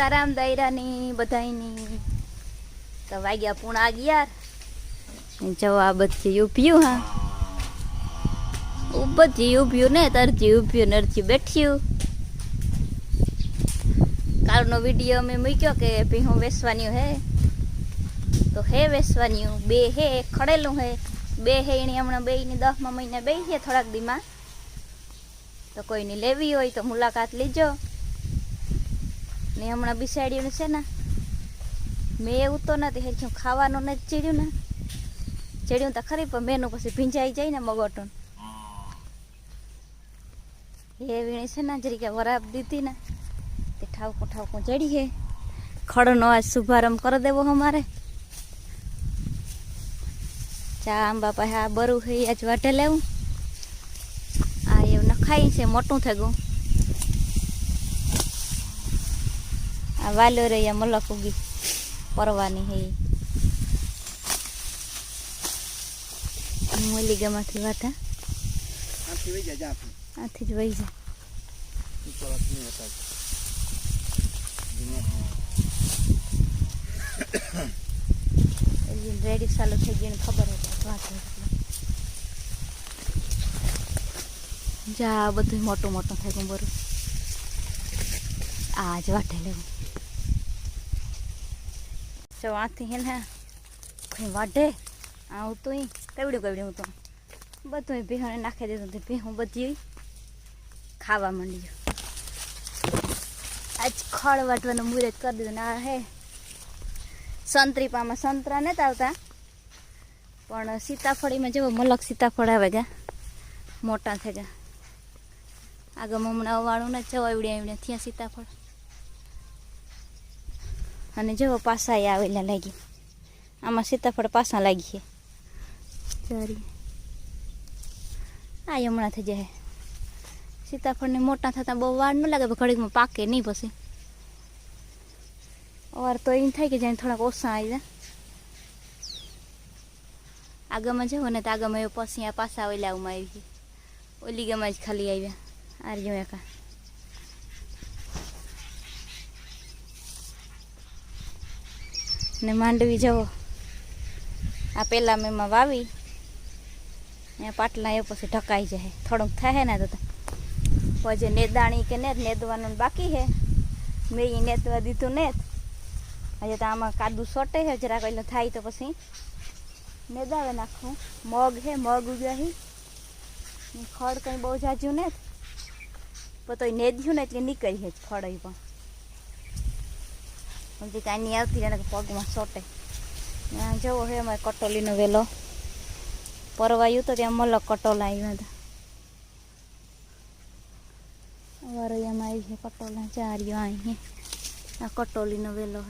સીતારામ દાયરાની બધાયની તો વાગ્યા પૂણા અગિયાર. જવા બધી ઉભ્યું હા. બધી ઉભ્યું ને તરજી ઉભ્યું નરજી બેઠ્યું. કાલનો વીડિયો અમે મૂક્યો કે ભીહું વેસવાનું હે? તો હે વેસવાનું બે હે, ખડેલું હે. બે હે એની હમણાં બેયની દસમા મહિને બે છે થોડાક દીમાં. તો કોઈની લેવી હોય તો મુલાકાત લીજો. ને હમણાં બિસાડ્યું છે ને, મેં એવું તો નથી હેરખ્યું ખાવાનું નથી ચીડ્યું ને? ચડ્યું તો ખરી, પણ મેનું પછી ભીંજાઈ જાય ને મગોટું. એ વીણી છે ને જરીકે વરાપ દીધી ને, તે ઠાવકું ઠાવકું ચડી હે. ખડનો આજ શુભારંભ કરી દેવો અમારે. ચા આંબા પાસે આ બરું છે આજ વાટે લેવું. આ એવું નખાય છે, મોટું થઈ ગયું. આ વાલો રહ્યા મલક ઉગી પરવાની હે. મોલી ગમાંથી વાટા આથી વહી જા જા આથી. જ વહી. દુનિયા રેડી ચાલુ થઈ ગઈ ખબર હતી વાત જા બધું મોટું મોટું થઈ ગયું બરું આ જ વાટે લેવું. જો આથી હે ને કઈ વાઢે? આવું તો કવડ્યું કવડ્યું તો. બધું ભેહણ નાખી દીધું તે ભીહું બધી ખાવા માંડી ગયું આજ ખળ વાટવાનું મુહૂર્ત કરી દીધું, ના હે? સંતરી પામાં સંતરા નતા આવતા? પણ સીતાફળીમાં જેવો મલક સીતાફળ આવે ગયા મોટા થઈ ગયા આગળ હમણાં અવાળું ને જવા એવડ્યા એવડ્યા ત્યાં સીતાફળ. અને જેવો પાસા આવેલા લાગી. આમાં સીતાફળ પાસા લાગી છે. ચારી આ હમણાં થઈ જાય. સીતાફળને મોટા થતા બહુ વાર ન લાગે ઘડીકમાં પાકે નહીં પછી. અવાર તો એમ થાય કે જાણે થોડાક ઓછા આવી જાય આગળમાં જવો ને તો આગળમાં એવું પછી આ પાસા ઓલા આવું ઓલી ગમાં જ ખાલી આવ્યા. આ રહ્યો ને માંડવી જવો. આ પેલા મેં એમાં વાવી. અહીંયા પાટલા એ પછી ઢકાઈ જાય. થોડુંક થાય ને તો પછી નેદાણી કે ને નેદવાનું બાકી છે. મેં એ નેદવા દીધું ને હજે તો આમાં કાદુ સોટે છે, જરાક એટલે થાય તો પછી નેદાવે નાખું. મગ હે મગ ઉગ્યા હી ને ખડ કંઈ બહુ જાજ્યું ને પણ તો નેદ્યું ને એટલે નીકળી છે ફળ પણ. હજી કાંઈ આવતી જાણે પગમાં સોટે ત્યાં જવો હે અમારે કટોલીનો વેલો. પરવાયું તો ત્યાં મલક કટોલા આવ્યા હતા. વરૈયામાં આવી છે કટોલા ચાર્યો અહીં આ કટોલીનો વેલો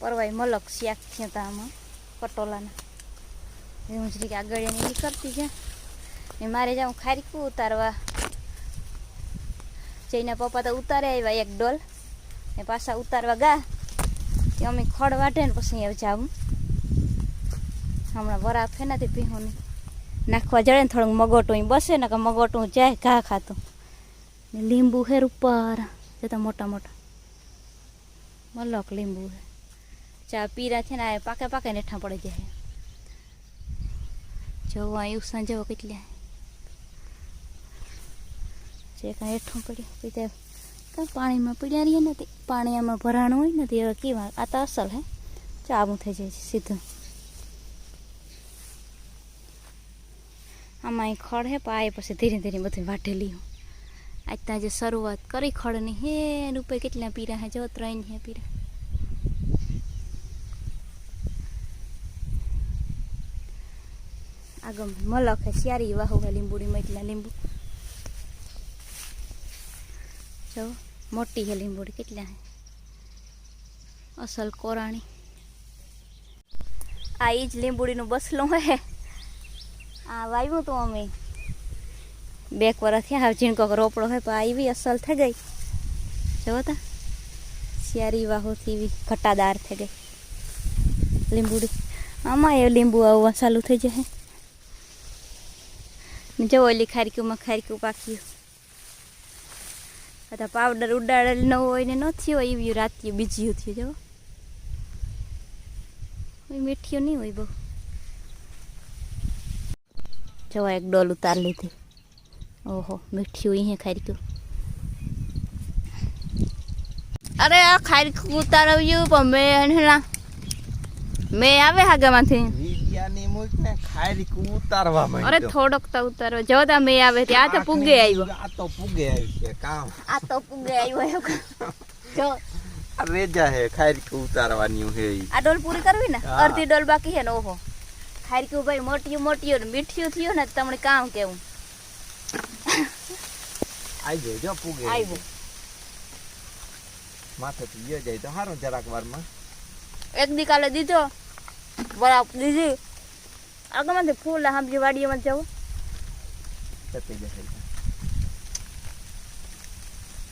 પરવાય મલક શાક થયા હતા આમાં, કટોલાના. હું જ આગળ એની નીકળતી છે. ને મારે જાઉં ખારીકું ઉતારવા જઈને પપ્પા તો ઉતારે આવ્યા એક ડોલ. ને પાછા ઉતારવા ગા. તે અમે ખડ વાટે ને પછી અહીંયા જાઉં. હમણાં વરા છે નથી પીહોની નાખવા જડે ને થોડુંક મગોટું બસે ને કે મગોટું જાય, ઘા ખાતું. ને લીંબુ હેર ઉપર જતા મોટા મોટા. મલક લીંબુ હે. ચા પીરા છે ને આ પાકે પાકે નેઠા પડી જાય જવો અહીં સાંજે કેટલા. જે કાંઈ હેઠું પડ્યું પછી તે પાણીમાં પીડ્યા નથી પાણી આમાં ભરાણું હોય નથી હવે કેવા આ તો અસલ હે. ચાવું થઈ જાય છે સીધું. આમાં એ ખડ હે, પાય પછી ધીરે ધીરે બધું વાઢેલી હું આજ ત્યાં જે શરૂઆત કરી ખડની હે રૂપે કેટલા પીરા હે, જો ત્રણ હે પીરા આગમ મલક હે શિયારી વાહુ હે લીંબુડીમાં એટલા લીંબુ. જો. મોટી હે લીંબુડી કેટલા હે અસલ કોરાણી આ ઈ જ લીંબુડીનું બસલું હે આ વાવ્યું તો અમે બે વર્ષ થયા હવે ઝીણકો રોપડો હોય પણ આવી અસલ થઈ ગઈ જો તા શિયારી વાહોથી એવી ઘટાદાર થઈ ગઈ લીંબુડી આમાં એ લીંબુ આવવા ચાલુ થઈ જશે ને જો ઓલી ખારીકુમાં ખારીકું પાક્યું બધા પાવડર ઉડાડેલ ન હોય ને નથી હોય એવી રાતી બીજી થયું, જો. કોઈ મીઠીઓ નહીં હોય બહુ. જવા એક ડોલ ઉતાર લીધી. ઓહો મીઠી અહીંયા ખાઈ ગયું અરે, આ ખાઈ ઉતારવ્યું પણ મેં હેલા મેં આવે હાગામાંથી? વિડિયાની મૂક ને ખારી ઉતારવા અરે થોડોક તો ઉતારો જો તા મે આવે ત્યાં. તો પૂગે આવ્યો. આ તો પૂગે આવ્યો છે કામ. આ તો પૂગે આવ્યો જો. આ રેજા હે ખારી ઉતારવાની હે આ ડોલ પૂરી કરવી ને. અડધી ડોલ બાકી હે ને ઓહો. ખારક્યું ભાઈ મોટિયું મોટિયું ને મીઠિયું થયું ને તમને કામ કેવું. આઈ જાય જો પૂગે આવ્યું માથે થી જાય. તો સારું જરાક વારમાં. એક દી કાલે દીધો. બરાબર દીધી. આગળમાંથી ફૂલ સાંભળી વાડીઓમાં જવું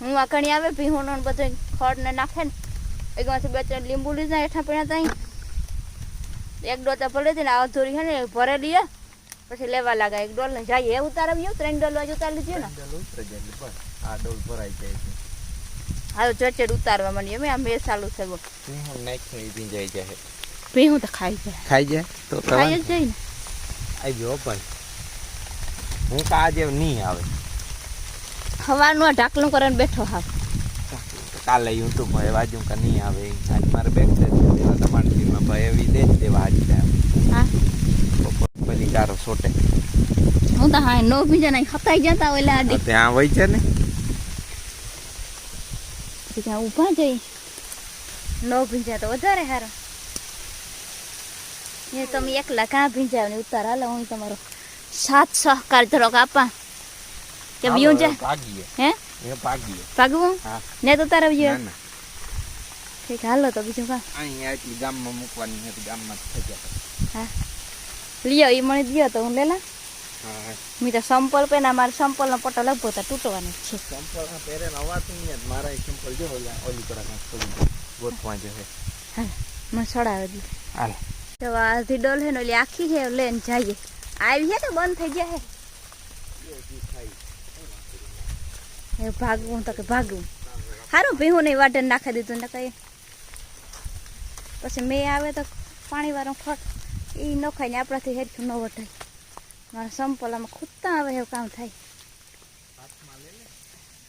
હું આકણી આવે ભીહોનો ને બધું ખડ ને નાખે ને એકમાંથી બે ત્રણ લીંબુ લીધા હેઠા પીણા ત્યાં એક ડોતા ભલે હતી ને આ અધૂરી છે ને ભરેલી ભરે લઈએ પછી લેવા લાગે એક ડોલ ને જાય એ ઉતારવી ત્રણ ડોલ વાજ ઉતારી લીધી ને. ડોલ આ ડોલ ભરાઈ જાય છે. હવે ચડચડ ઉતારવા માંડીએ મેં આ મેં ચાલુ છે ભીંજાઈ જાય. ભીહું તો ખાઈ જાય. ખાઈ જાય? તો ખાઈ જ જાય ને. આવી ગયો ભાઈ. હું તો આજે નહીં આવે. હવાનું આ ઢાકલું કરીને બેઠો હા કાલે યુટ્યુબમાં બાજુ કા નહીં આવે આજ મારે બેગ છે એવા તમારા ભાઈ એવી દે જ દેવા જાય હા. પેલી ગારો સોટે. હું તો હા નો ભીજા નહીં ખતાઈ જતા એટલે આડી ત્યાં હોય છે ને? ત્યાં ઊભા જઈ નો ભીંજા તો વધારે સારું એ તમે એકલા કાં ભીંજાવ ને ઉતાર હાલો હું તમારો સાથ સહકાર ધરો કાપા કે જાય ભાગીએ. હે? એ ભાગવું? ને તો તારા ના ના. ઠીક હાલો તો બીજું કા? અહીંયા એટલી ગામમાં મૂકવાની હતી ગામમાં થઈ ગયા હા. લ્યો એ મને દયો તો હું લેલા. મી તો સંપલ પહેલા મારે સંપલનો પટ્ટો લગભગ તો તૂટવાનો છે. ચંપલ પહેરે ને અવાજ નહીં મારા મારા સંપલ જો ઓલા ઓલી કરા ગોઠવા જશે હા મને સડાવે દી. હાલ. તો આ અડધી ડોલ છે ઓલી આખી છે લઈને જઈએ. આવી છે તો બંધ થઈ ગયા હે? ભાગવું, તો કે ભાગવું. સારું ભીહું નહીં વાટે નાખી દીધું ને કઈ. પછી મેં આવે તો પાણી વાળો ખોટ એ ન ખાય ને આપણાથી હેરખું ન વટાય મારા સંપલામાં ખૂટતા આવે એવું કામ થાય.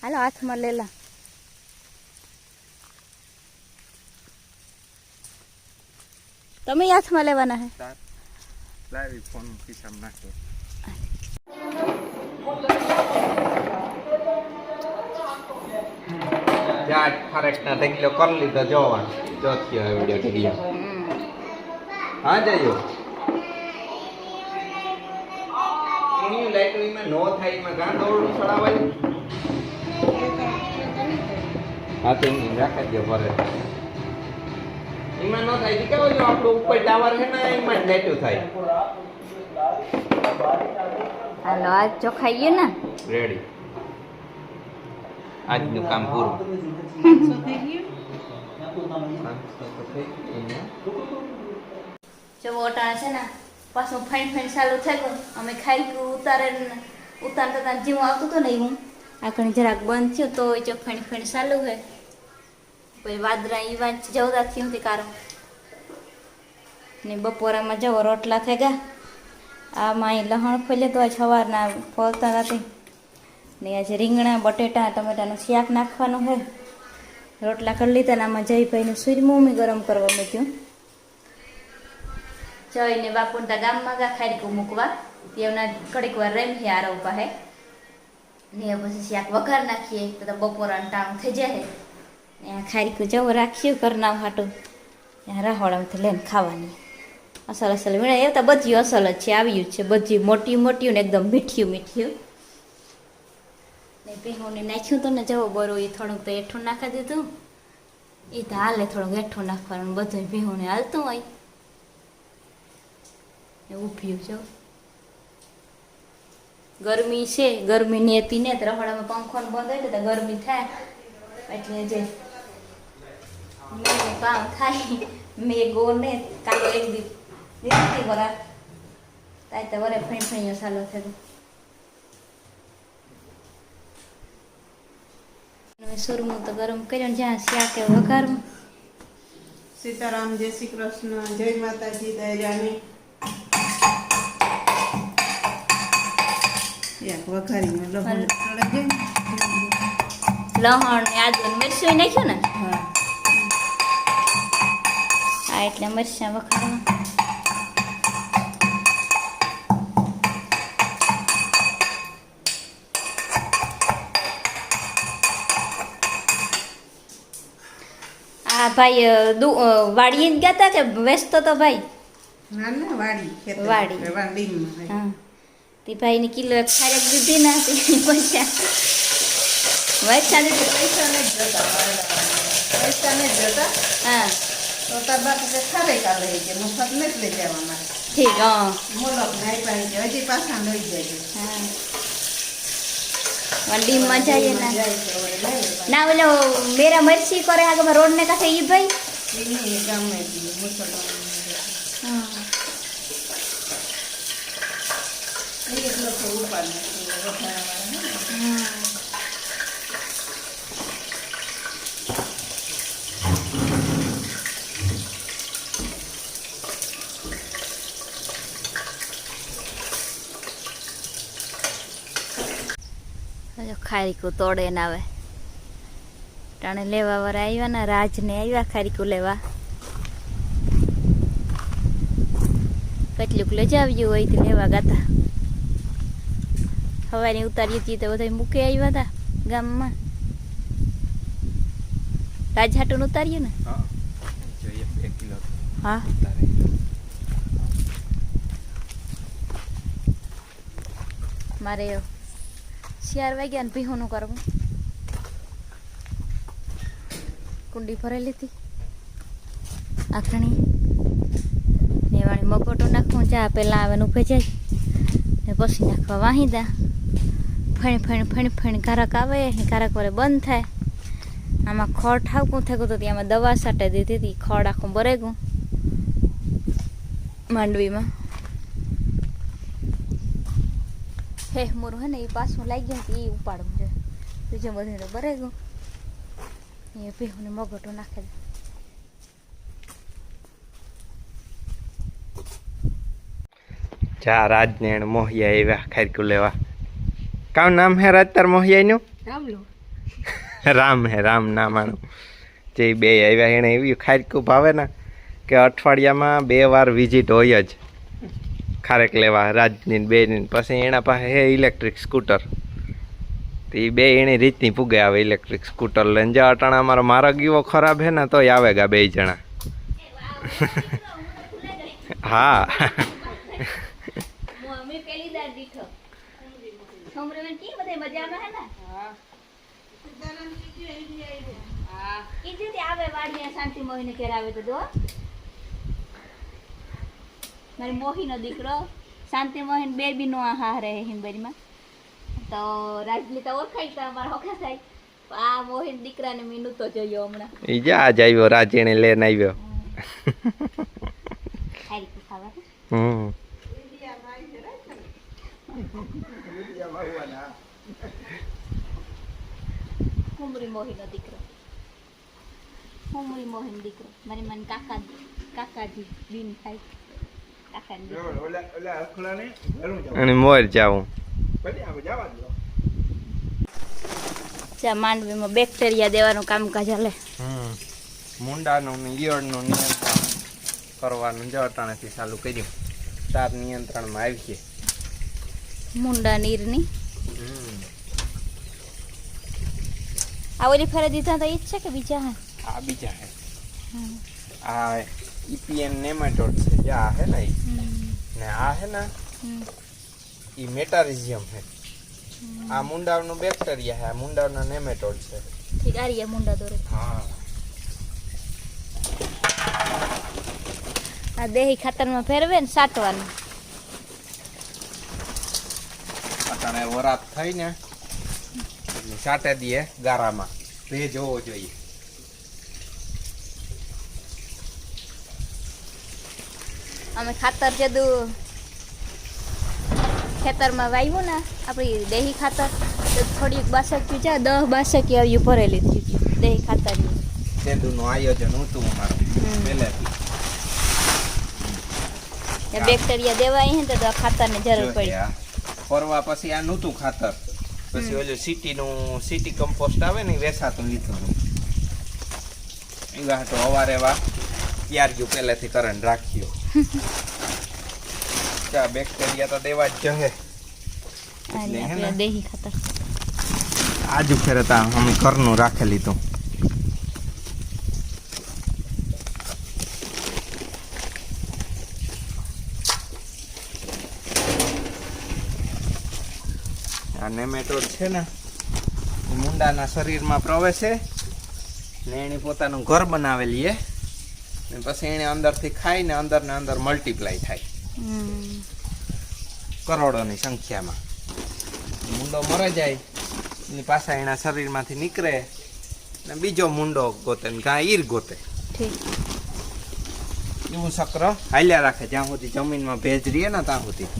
હાલો, હાથમાં લેલા તમે ય હાથમાં લેવાના હે તાર લાવી ફોન ખિસ્સામાં નાખો યાર ફરક ના ઢગલો કરી લીધો જોવા જો થયો વિડિયો ઢગલો હા જયો એની લાઈટમાં નો થાય એમાં ગાં દોરડું ચડાવાય હા તો એની રાખી દો ભરે એમાં ન થાય કેવો જો આપણો ઉપર ટાવર છે ને એમાં જ લાઈટું થાય. હાલો આજ ચોખાઈ ગયું ને. રેડી આજનું કામ પૂરું. જો ઓટાણા છે ને પાછું ફાઈન ફાઈન ચાલુ થઈ ગયું અમે ખાઈ ગયું ઉતારે ઉતારતા જીવું જેવું આવતું હતું ને એવું ઘણી જરાક બંધ થયું તો જો ફાઈન ફાઈન ચાલુ છે પછી વાદરા એ વાંચ જવદા થયું હતી કારણ. ને બપોરામાં જવો રોટલા થઈ ગયા આમાં અહીં લહણ ફોલે તો આજ સવારના ફોલતા નથી ને આજે રીંગણા બટેટા ટમેટાનું શાક નાખવાનું છે રોટલા કરી લીધા ને આમાં જયભાઈનું સૂર્યમૂમી ગરમ કરવા મૂક્યું. જઈને બાપુને ગામમાં ગા ખાડકું મૂકવા. તેના કડીક વાર રેમી આરો પાસે. ને પછી શાક વઘાર નાખીએ તો તો બપોરાનું ટાણું થઈ જાય ને ખાડકું જવું રાખ્યું કરના હાટું. ત્યાં રહોડામાંથી લઈને ખાવાની. અસલ અસલ વીણા એ તો બધી અસલ જ છે આવ્યું છે. બધી મોટી મોટી ને એકદમ મીઠિયું મીઠિયું ને પીહોને નાખ્યું તો ને જવો બરો એ થોડુંક તો એઠું નાખી દીધું. એ તો હાલે થોડુંક એઠું નાખવાનું, બધું ભીહોને હાલતું હોય. એ ઉભ્યું જો ગરમી છે, ગરમી ને હતી ને રહોડામાં પંખો ને બંધ હોય તો ગરમી થાય. એટલે જે મેં કામ થાય મેં ગો ને કાલે એક દી દીધી વરા તાય તો વરે ફણી ફણીઓ ચાલુ થયું સુરમું તો ગરમ કર્યો જ્યાં શાકે વઘારવું સીતારામ જય શ્રી કૃષ્ણ જય માતાજી દયાની એક વઘારીને લહણ લહણ આદુ મરચું નાખ્યું ને હા આ એટલે મરચાં વઘારવા આ ભાઈ વાડીએ જ ગયા હતા કે વેચતો તો ભાઈ? વાડી. હા. તે ભાઈને કિલો એક ખારેક દીધી ના પૈસા. દીધી પૈસા ને જ જતા પૈસા ને જ જતા? હા. તો તાર બાપ કે ખારે કે મફત ને જ લઈ જવા મારે ઠીક હા. મોલક ને હજી પાછા લઈ જાય હા. ના. જાય છે હવે લઈ લેવા. ના ઓલો મેરા મરસી કરે આગળ રોડ ને કાંઠે ઈ ભાઈ. ગામે મુસલમાન ઉપાડ વઘારવાળા ખારીકું તોડે ને આવે. ટાણે લેવા વાળા આવ્યા ને રાજને આવ્યા ખારીકું લેવા. કેટલુંક લજાવ્યું હોય તો લેવા ગાતા. હવાની ઉતારી હતી તો બધા મૂકે આવ્યા હતા ગામમાં. રાજહાટું ઉતાર્યું ને? હા. મારે ચાર વાગ્યા ને ભીહોનું કરવું કુંડી ભરેલી હતી આખણી નેવાણી મગોટો નાખવું ચા પહેલાં આવે ને ઉભે જાય ને પછી નાખવા વાહીદા ફણ ફણ ફણ ફણ કારક આવે ને કારક વરે બંધ થાય આમાં ખડ ઠાવકું થયું હતું આમાં દવા સાટે દીધી હતી ખડ આખું બરેગું માંડવીમાં હે મોરું હે ને એ પાછું લાગી ગયું એ ઉપાડવું છે. બીજું બધું ભરાઈ ગયું. એ ભીહુને મગટો નાખે જા રાજને મોહિયા આવ્યા ખારકું લેવા. કામ નામ હે રાજ તાર મોહિયાનું? રામ હે રામ નામાનું. જે બે આવ્યા એને એવી ખારકું ભાવે ને કે અઠવાડિયામાં બે વાર વિઝિટ હોય જ. ખારેક લેવા રાજની બે બેની પછી એના પાસે હે ઇલેક્ટ્રિક સ્કૂટર. તો એ બે એની રીતની પૂગે આવે ઇલેક્ટ્રિક સ્કૂટર લઈને. જા અટાણા અમારો માર્ગ ગીવો ખરાબ હે ને તોય આવે ગા બે જણા. હા. શાંતિ પેલી કેરાવે તો છોમરે મેં કી બધે મજામાં હે ને કીધું તે આવે વાડીએ શાંતિ મોહીને ઘેર આવે તો જો મારી મોહીનો દીકરો. શાંતિ મોહીન બે બી નો હા રહે હિંબરીમાં. તો રાજલીતા ઓળખાય તો અમારા હોખા થાય આ મોહીન દીકરાને મેં નહોતો જોયો હમણાં. એ જા આજ આવ્યો રાજેને લઈને આવ્યો. હમ. મોહીનો દીકરો. હુમરી મોહીન દીકરો. મારી મને કાકા કાકાજી બીન થાય. અને મોર જાવું. માંડવીમાં બેક્ટેરિયા દેવાનું કામકાજ હાલે. મુંડાનું ને ઈયળનું નિયંત્રણ કરવાનું જો ચાલુ કર્યું. તાર નિયંત્રણમાં આવીએ મુંડા નીરની. આ ઓલી ફરે દીધા તો એ જ છે કે બીજા હે? આ બીજા હે. આ ઈપીએન નેમેટોડ છે. જે આ હે ને. ને આ હે ને ઈ મેટારિઝિયમ હે. આ મુંડાવનું બેક્ટેરિયા હે આ મુંડાવના નેમેટોડ છે. ઠીક આ રહ્યા મુંડા દોરે. હા. આ દેહી ખાતરમાં ફેરવે ને સાટવાનું. અટાણે વરાત થઈ ને સાટે દઈએ ગારામાં. ભેજ હોવો જોઈએ. અમે ખાતર જદું ખેતરમાં વાવ્યું ને આપણી દેહી ખાતર તો થોડીક બાસકી છે દહ બાસકી આવ્યું ભરેલી હતી દેહી ખાતરની. તેંદુનું આયોજન હતું અમારું પહેલેથી. બેક્ટેરિયા દેવાય હે તો આ ખાતરની જરૂર પડી. ફરવા પછી આ નહોતું ખાતર. પછી ઓલું સિટીનું સિટી કમ્પોસ્ટ આવે ને વેસાતું લીધું એવા તો અવારે વા ત્યાર ગયું પહેલેથી કરંટ રાખ્યો. ચા બેક્ટેરિયા તો દેવા જ જહે અને હે ને? દેહી ખાતર. આજુ ફેરે તા અમે ઘરનું રાખેલી તું. આ નેમેટોડ છે ને મુંડાના શરીરમાં પ્રવેશે ને એની પોતાનું ઘર બનાવેલી એ ને પછી એને અંદરથી ખાઈને અંદર ને અંદર મલ્ટીપ્લાય થાય. કરોડોની સંખ્યામાં. મુંડો મરે જાય એની પાછા એના શરીરમાંથી નીકળે ને બીજો મુંડો ગોતે ને ઘા ઈર ગોતે. એવું ચક્ર હાલ્યા રાખે. જ્યાં સુધી જમીનમાં ભેજ રહીએ ને ત્યાં સુધી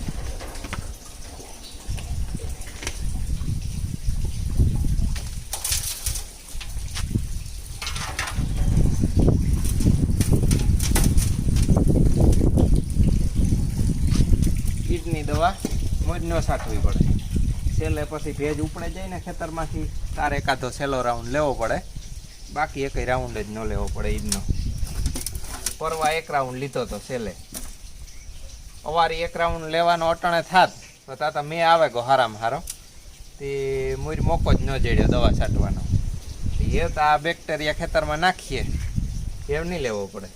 કીટની દવા મોજ ન સાઠવી પડે. છેલ્લે પછી ભેજ ઉપડે જાય ને ખેતરમાંથી તારે એકાદો છેલ્લો રાઉન્ડ લેવો પડે. બાકી એક રાઉન્ડ જ ન લેવો પડે ઈદનો. પરવા એક રાઉન્ડ લીધો તો છેલ્લે. અવારી એક રાઉન્ડ લેવાનો અટણે થાત. તો તાતા મેં આવે ગો હારામાં હારો. તે મુર મોકો જ ન જડ્યો દવા છાંટવાનો. એ તો આ બેક્ટેરિયા ખેતરમાં નાખીએ. એમ નહીં લેવો પડે.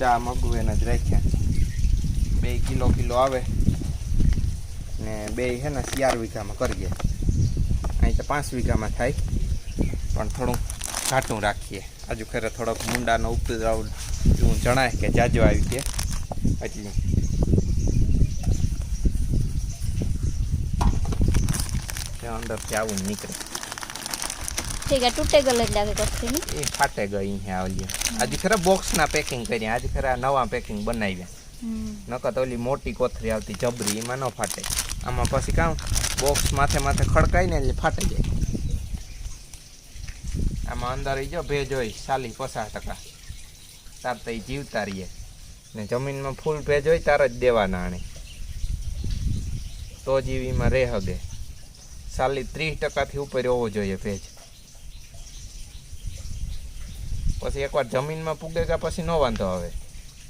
ચા મગવેને જ રાખ્યા. બે કિલો કિલો આવે ને બે છે ને ચાર વીઘામાં કરીએ અહીં તો પાંચ વીઘામાં થાય. પણ થોડું ઘાટું રાખીએ. આજુ ખરે થોડોક મુંડાનો ઉપદ્રવ એવું જણાય કે જાજો આવી કે. એટલી અંદરથી આવું નીકળે. ઠીક આ તૂટે ગયેલ જ લાગે કચ્છી ની એ ફાટે ગઈ અહીંયા આવલી આજે ખરા બોક્સના પેકિંગ કર્યા આજે ખરા નવા પેકિંગ બનાવ્યા હમ. નકર તો ઓલી મોટી કોથળી આવતી જબરી એમાં ન ફાટે આમાં પછી કામ બોક્સ માથે માથે ખડકાય ને એટલે ફાટી જાય આમાં અંદર ઈ જો ભેજ હોય ચાલી પચાસ ટકા તાર તો ઈ જીવતા રહીએ ને જમીનમાં ફૂલ ભેજ હોય તાર જ દેવાના આણે તો જીવીમાં રહે હગે ચાલી ત્રીસ ટકાથી ઉપર હોવો જોઈએ ભેજ પછી એકવાર જમીનમાં પૂગે ગયા પછી ન વાંધો આવે.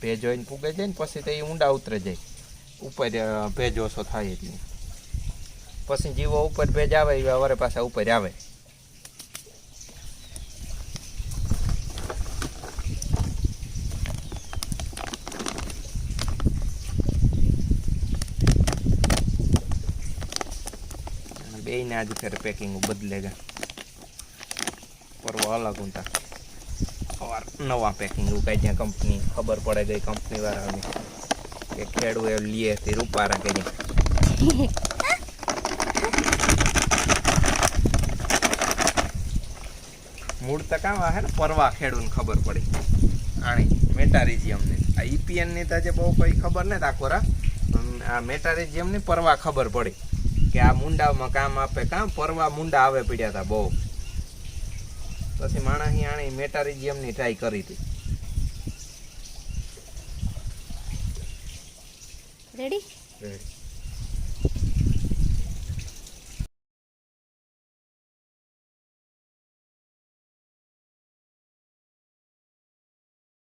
ભેજ હોય ને પૂગે જાય ને પછી તે ઊંડા ઉતરે જાય. ઉપર ભેજ ઓછો થાય એટલે. પછી જીવો ઉપર ભેજ આવે એવા વરે પાછા ઉપર આવે. બે ને આજ ફેર પેકિંગ બદલેગા પરવા અલગ ઊંટા નવા પેકિંગ કઈ જ્યાં કંપની ખબર પડે ગઈ કંપની વાળાની કે ખેડૂ એ લીએ તે રૂપારા કરી મૂળ તો કામ હે ને પરવા ખેડૂને ખબર પડી. આણી મેટારિઝિયમને આ ઈપીએનની તો જે બહુ કઈ ખબર ને તાકોરા આ મેટારિઝિયમની પરવા ખબર પડી. કે આ મુંડામાં કામ આપે કામ પરવા મુંડા આવે પડ્યા હતા બહુ. પછી માણસ આણી મેટારિઝિયમની ટ્રાય કરી હતી. Ready ready